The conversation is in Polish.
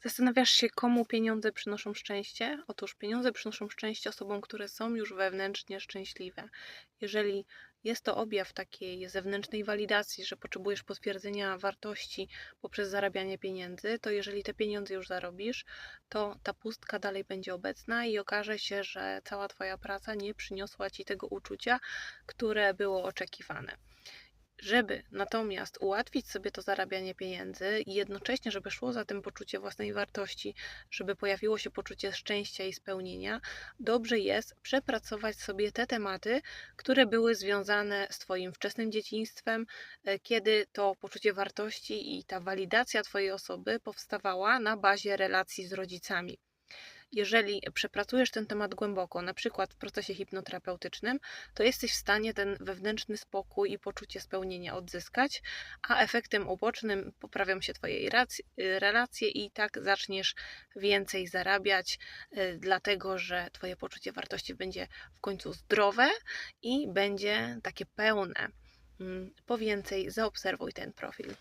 Zastanawiasz się, komu pieniądze przynoszą szczęście? Otóż pieniądze przynoszą szczęście osobom, które są już wewnętrznie szczęśliwe. Jeżeli jest to objaw takiej zewnętrznej walidacji, że potrzebujesz potwierdzenia wartości poprzez zarabianie pieniędzy, to jeżeli te pieniądze już zarobisz, to ta pustka dalej będzie obecna i okaże się, że cała Twoja praca nie przyniosła Ci tego uczucia, które było oczekiwane. Żeby natomiast ułatwić sobie to zarabianie pieniędzy i jednocześnie, żeby szło za tym poczucie własnej wartości, żeby pojawiło się poczucie szczęścia i spełnienia, dobrze jest przepracować sobie te tematy, które były związane z Twoim wczesnym dzieciństwem, e, kiedy to poczucie wartości i ta walidacja Twojej osoby powstawała na bazie relacji z rodzicami. Jeżeli przepracujesz ten temat głęboko, na przykład w procesie hipnoterapeutycznym, to jesteś w stanie ten wewnętrzny spokój i poczucie spełnienia odzyskać, a efektem ubocznym poprawią się Twoje relacje i tak zaczniesz więcej zarabiać, y, dlatego że Twoje poczucie wartości będzie w końcu zdrowe i będzie takie pełne. Mm, Po więcej zaobserwuj ten profil.